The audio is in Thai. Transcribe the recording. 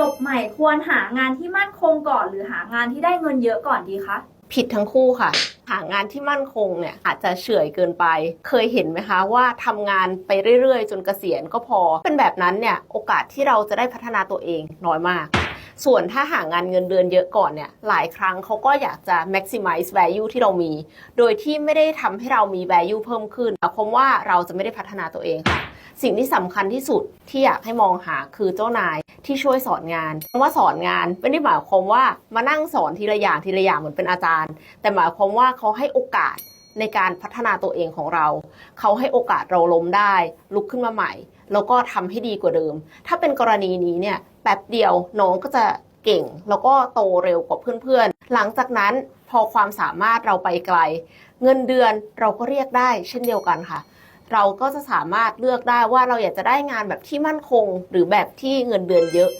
จบใหม่ควรหางานที่มั่นคงก่อน หรือหางานที่ได้เงินเยอะก่อนดีคะผิดทั้งคู่ค่ะ หางานที่มั่นคงเนี่ยอาจจะเฉื่อยเกินไป เคยเห็นไหมคะว่าทำงานไปเรื่อยๆ จนเกษียณก็พอ เป็นแบบนั้นเนี่ยโอกาสที่เราจะได้พัฒนาตัวเองน้อยมาก ส่วนถ้าหางานเงินเดือนเยอะก่อนเนี่ยหลายครั้งเขาก็อยากจะ maximize value ที่เรามี โดยที่ไม่ได้ทำให้เรามี value เพิ่มขึ้นหมายความว่าเราจะไม่ได้พัฒนาตัวเองค่ะ สิ่งที่สำคัญที่สุดที่อยากให้มองหาคือเจ้านายที่ช่วยสอนงานคำว่าสอนงานไม่ได้หมายความว่ามานั่งสอนทีละอย่างทีละอย่างเหมือนเป็นอาจารย์ แต่หมายความว่าเขาให้โอกาส ในการพัฒนาตัวเองของเรา เขาให้โอกาสเราล้มได้ ลุกขึ้นมาใหม่ แล้วก็ทำให้ดีกว่าเดิม ถ้าเป็นกรณีนี้เนี่ยแป๊บเดียวน้องก็จะเก่ง แล้วก็โตเร็วกว่าเพื่อนๆ หลังจากนั้นพอความสามารถเราไปไกล เงินเดือนเราก็เรียกได้เช่นเดียวกันค่ะ เราก็จะสามารถเลือกได้ว่าเราอยากจะได้งานแบบที่มั่นคง หรือแบบที่เงินเดือนเยอะ